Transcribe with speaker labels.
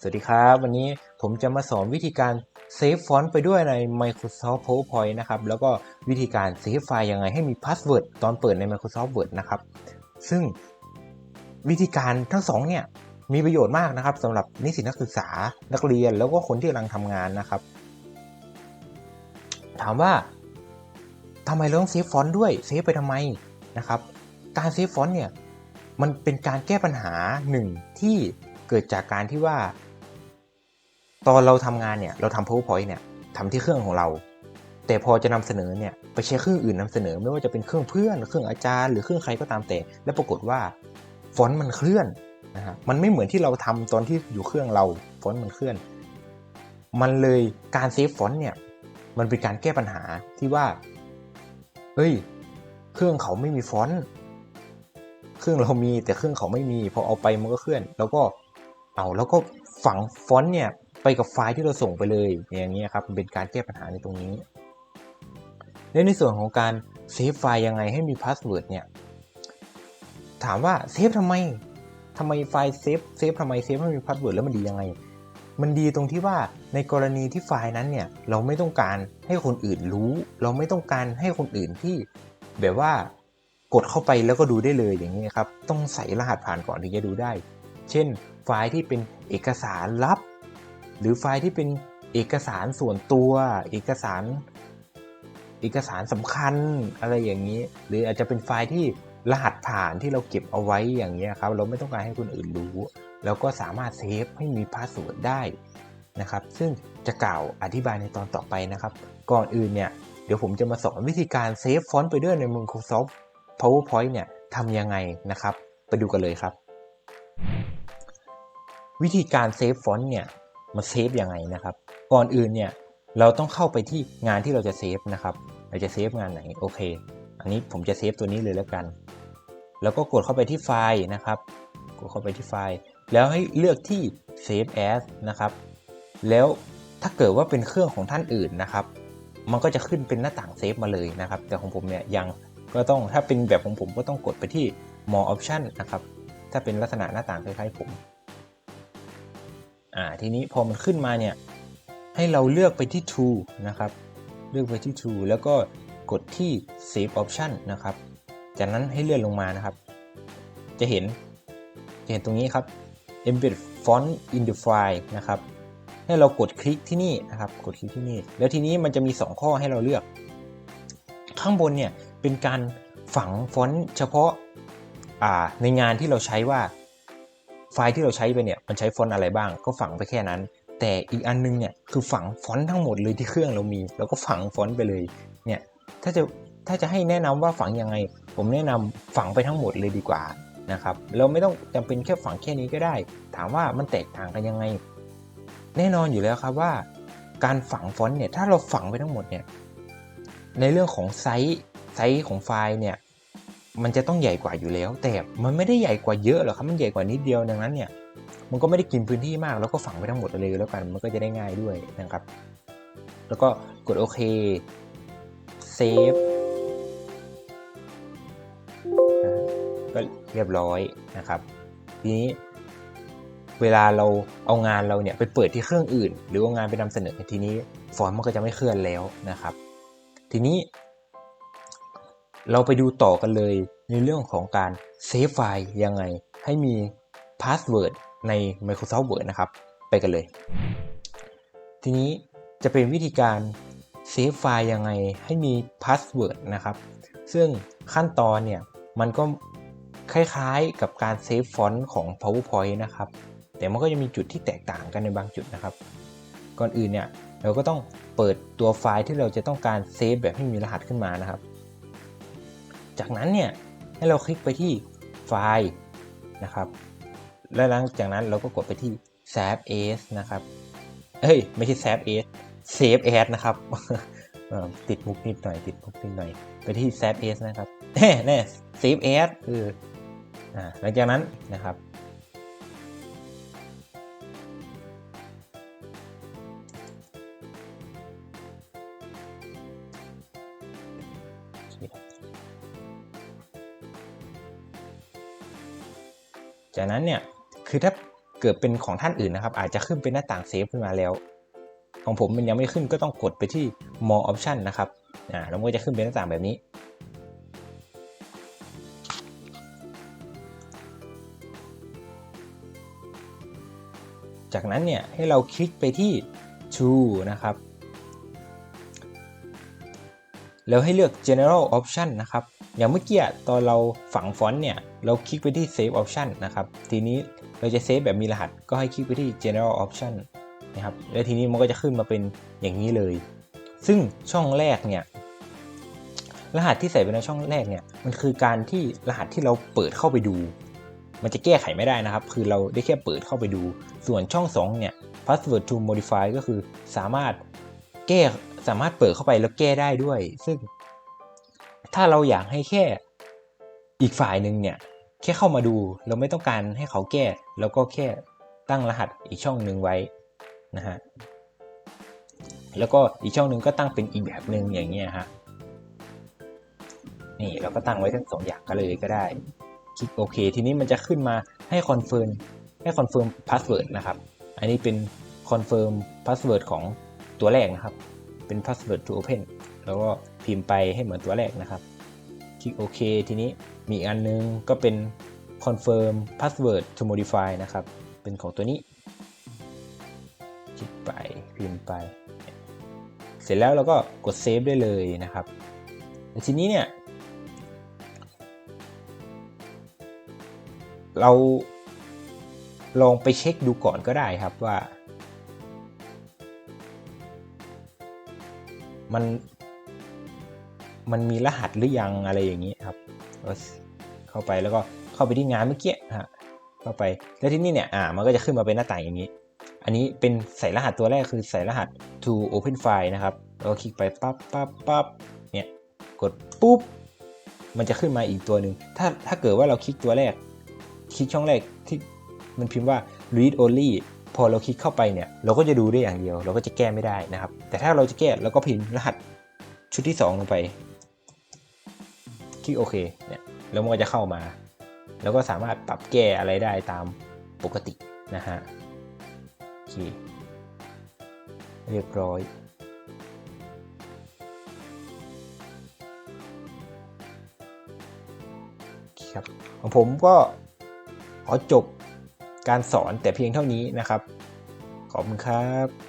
Speaker 1: สวัสดีครับ วันนี้ผมจะมาสอนวิธีการเซฟฟอนต์ไปด้วยใน Microsoft PowerPoint นะครับแล้วก็วิธีการเซฟไฟล์ยังไงให้มีพาสเวิร์ดตอนเปิดใน Microsoft Word นะครับซึ่งวิธีการทั้งสองเนี่ยมีประโยชน์มากนะครับสำหรับนิสิตนักศึกษานักเรียนแล้วก็คนที่กำลังทำงานนะครับ ถามว่าทำไมเราต้องเซฟฟอนต์ด้วยเซฟไปทำไมนะครับการเซฟฟอนต์เนี่ยมันเป็นการแก้ปัญหาหนึ่งที่เกิดจากการที่ว่า ตอนเราทำงานเนี่ยเราทำ powerpoint เนี่ยทำที่เครื่องของเรา แต่พอจะนำเสนอเนี่ยไปใช้เครื่องอื่นนำเสนอ ไม่ว่าจะเป็นเครื่องเพื่อน เครื่องอาจารย์หรือเครื่องใครก็ตามแต่ แล้วปรากฏว่าฟอนต์มันเคลื่อนนะฮะมันไม่เหมือนที่เราทำตอนที่อยู่เครื่องเราฟอนต์มันเคลื่อน มันเลยการเซฟฟอนต์เนี่ยมันเป็นการแก้ปัญหาที่ว่าเฮ้ย เครื่องเขาไม่มีฟอนต์เครื่องเรามีแต่เครื่องเขาไม่มีพอเอาไปมันก็เคลื่อน แล้วก็เอาแล้วก็ฝังฟอนต์เนี่ย กับไฟล์ที่เราส่งไปเลย อย่างเงี้ครับเป็นการแก้ปัญหาในตรงนี้และในส่วนของการเซฟไฟล์ยังไงให้มีพาสเวิร์ดเนี่ยถามว่าเซฟทำไมทำไมไฟล์เซฟเซฟทำไมเซฟให้มีพาสเวิร์ดแล้วมันดียังไง มันดีตรงที่ว่าในกรณีที่ไฟล์นั้นเนี่ยเราไม่ต้องการให้คนอื่นรู้ เราไม่ต้องการให้คนอื่นที่แบบว่ากดเข้าไปแล้วก็ดูได้เลยอย่างนี้ครับ ต้องใส่รหัสผ่านก่อนถึงจะดูได้ เช่น ไฟล์ที่เป็นเอกสารลับ หรือไฟล์ที่เป็นเอกสารส่วนตัว เอกสาร เอกสารสำคัญอะไรอย่างนี้ หรืออาจจะเป็นไฟล์ที่รหัสผ่านที่เราเก็บเอาไว้อย่างนี้ครับ เราไม่ต้องการให้คนอื่นรู้แล้วก็สามารถเซฟให้มีพาสเวิร์ดได้นะครับ ซึ่งจะกล่าวอธิบายในตอนต่อไปนะครับ ก่อนอื่นเนี่ยเดี๋ยวผมจะมาสอนวิธีการเซฟฟอนต์ไปด้วยใน Microsoft PowerPoint เนี่ยทำยังไงนะครับ ไปดูกันเลยครับ วิธีการเซฟฟอนต์เนี่ย มาเซฟยังไงนะครับ ก่อนอื่นเนี่ยเราต้องเข้าไปที่งานที่เราจะเซฟนะครับเราจะเซฟงานไหนโอเค อันนี้ผมจะเซฟตัวนี้เลยแล้วกัน แล้วก็กดเข้าไปที่ไฟล์นะครับ กดเข้าไปที่ไฟล์ แล้วให้เลือกที่ Save As นะครับ แล้วถ้าเกิดว่าเป็นเครื่องของท่านอื่นนะครับ มันก็จะขึ้นเป็นหน้าต่างเซฟมาเลยนะครับ แต่ของผมเนี่ยยังก็ต้องถ้าเป็นแบบของผมก็ต้องกดไปที่ more option นะครับ ถ้าเป็นลักษณะหน้าต่างคล้ายๆผม อ่าทีนี้พอมันขึ้นมาเนี่ยให้เราเลือกไปที่ tool นะครับ เลือกไปที่ tool แล้วก็กดที่ save option นะครับ จากนั้นให้เลื่อนลงมานะครับ จะเห็นจะเห็นตรงนี้ครับ embed font in the file นะครับ ให้เรากดคลิกที่นี่นะครับ กดคลิกที่นี่ แล้วทีนี้มันจะมี 2 ข้อให้เราเลือก ข้างบนเนี่ยเป็นการฝังฟอนต์เฉพาะาในงานที่เราใช้ว่า ฟล์ที่เราใช้ไปเนี่ยมันใช้ฟอนต์อะไรบ้าง ก็ฝังไปแค่นั้น แต่อีกอันนึงเนี่ยคือฝังฟอนต์ทั้งหมดเลยที่เครื่องเรามีแล้วก็ฝังฟอนต์ไปเลยเนี่ยถ้าจะถ้าจะให้แนะนำว่าฝังยังไง ผมแนะนำฝังไปทั้งหมดเลยดีกว่านะครับเราไม่ต้องจำเป็นแค่ฝังแค่นี้ก็ได้ ถามว่ามันแตกต่างกันยังไง แน่นอนอยู่แล้วครับว่า การฝังฟอนต์เนี่ยถ้าเราฝังไปทั้งหมดเนี่ยในเรื่องของไซส์ไซส์ของไฟล์เนี่ย มันจะต้องใหญ่กว่าอยู่แล้ว แต่มันไม่ได้ใหญ่กว่าเยอะหรอกครับมันใหญ่กว่านิดเดียวดังนั้นเนี่ยมันก็ไม่ได้กินพื้นที่มากแล้วก็ฝังไปทั้งหมดเลยแล้วกันมันก็จะได้ง่ายด้วยนะครับ แล้วก็กดโอเคเซฟก็เรียบร้อยนะครับทีนี้เวลาเราเอางานเราเนี่ยไปเปิดที่เครื่องอื่น หรือเอางานไปนำเสนอทีนี้ฟอนต์มันก็จะไม่เคลื่อนแล้วนะครับ ทีนี้ เราไปดูต่อกันเลยในเรื่องของการเซฟไฟล์ยังไง ให้มีพาสเวิร์ดใน Microsoft Word นะครับ ไปกันเลย ทีนี้จะเป็นวิธีการเซฟไฟล์ยังไงให้มีพาสเวิร์ดนะครับ ซึ่งขั้นตอนเนี่ย มันก็คล้ายๆกับการเซฟฟอนต์ของ PowerPoint นะครับ แต่มันก็จะมีจุดที่แตกต่างกันในบางจุดนะครับ ก่อนอื่นเนี่ย เราก็ต้องเปิดตัวไฟล์ที่เราจะต้องการเซฟแบบให้มีรหัสขึ้นมานะครับ จากนั้นเนี่ยให้เราคลิกไปที่ไฟล์นะครับ และหลังจากนั้นเราก็กดไปที่ save as นะครับเอ้ย ไม่ใช่ save as save as นะครับ ติดมุกนิดหน่อย ติดมุกนิดหน่อย ไปที่ save as นะครับแน่แน่ save as คืออ่าหลังจากนั้นนะครับ จากนั้นเนี่ยคือถ้าเกิดเป็นของท่านอื่นนะครับ อาจจะขึ้นเป็นหน้าต่างเซฟขึ้นมาแล้ว ของผมมันยังไม่ขึ้นก็ต้องกดไปที่ more option นะครับอ่าแล้วมันก็จะขึ้นเป็นหน้าต่างแบบนี้ จากนั้นเนี่ยให้เราคลิกไปที่ to นะครับ แล้วให้เลือก general option นะครับ อย่างเมื่อกี้ตอนเราฝังฟอนต์เนี่ย เราคลิกไปที่ save option นะครับ ทีนี้เราจะเซฟแบบมีรหัสก็ให้คลิกไปที่ general option นะครับ แล้วทีนี้มันก็จะขึ้นมาเป็นอย่างนี้เลย ซึ่งช่องแรกเนี่ย รหัสที่ใส่ไปในช่องแรกเนี่ย มันคือการที่รหัสที่เราเปิดเข้าไปดู มันจะแก้ไขไม่ได้นะครับ คือเราได้แค่เปิดเข้าไปดู ส่วนช่อง 2 เนี่ย password to modify ก็คือสามารถแก้สามารถเปิดเข้าไปแล้วแก้ได้ด้วย ซึ่ง ถ้าเราอยากให้แค่อีกฝ่ายหนึ่งเนี่ยแค่เข้ามาดูเราไม่ต้องการให้เขาแก้แล้วก็แค่ตั้งรหัสอีกช่องหนึ่งไว้นะฮะแล้วก็อีกช่องหนึ่งก็ตั้งเป็นอีกแบบหนึ่งอย่างเงี้ยฮะนี่เราก็ตั้งไว้ทั้งสองอย่างก็เลยก็ได้ คลิกโอเค ทีนี้มันจะขึ้นมาให้คอนเฟิร์มให้คอนเฟิร์มพาสเวิร์ดนะครับ อันนี้เป็นคอนเฟิร์มพาสเวิร์ดของตัวแรกนะครับ เป็นพาสเวิร์ด to open แล้วก็พิมพ์ไปให้เหมือนตัวแรกนะครับ คลิกโอเคทีนี้มีอันนึงก็เป็น confirm password to modify นะครับ เป็นของตัวนี้ คลิกไปพิมพ์ไป เสร็จแล้วเราก็กดเซฟได้เลยนะครับแต่ทีนี้เนี่ยเราลองไปเช็คดูก่อนก็ได้ครับว่า มัน มันมีรหัสหรือยังอะไรอย่างนี้ครับเข้าไปแล้วก็เข้าไปที่งานเมื่อกี้ฮะเข้าไปแล้วที่นี่เนี่ยอ่ามันก็จะขึ้นมาเป็นหน้าต่างอย่างนี้ อันนี้เป็นใส่รหัสตัวแรกคือใส่รหัส to open file นะครับแล้วก็คลิกไปปั๊บปั๊บปั๊บเนี่ยกดปุ๊บมันจะขึ้นมาอีกตัวหนึ่งถ้าถ้าเกิดว่าเราคลิกตัวแรก คลิกช่องแรกที่มันพิมพ์ว่า read only พอเราคลิกเข้าไปเนี่ยเราก็จะดูได้อย่างเดียว เราก็จะแก้ไม่ได้นะครับ แต่ถ้าเราจะแก้เราก็พิมพ์รหัสชุดที่ 2 ลงไป ลิกโอเคเนี่ยแล้วมันก็จะเข้ามา แล้วก็สามารถปรับแก้อะไรได้ตามปกตินะฮะโอเคเรียบร้อยครับของผมก็ขอจบการสอนแต่เพียงเท่านี้นะครับ ขอบคุณครับ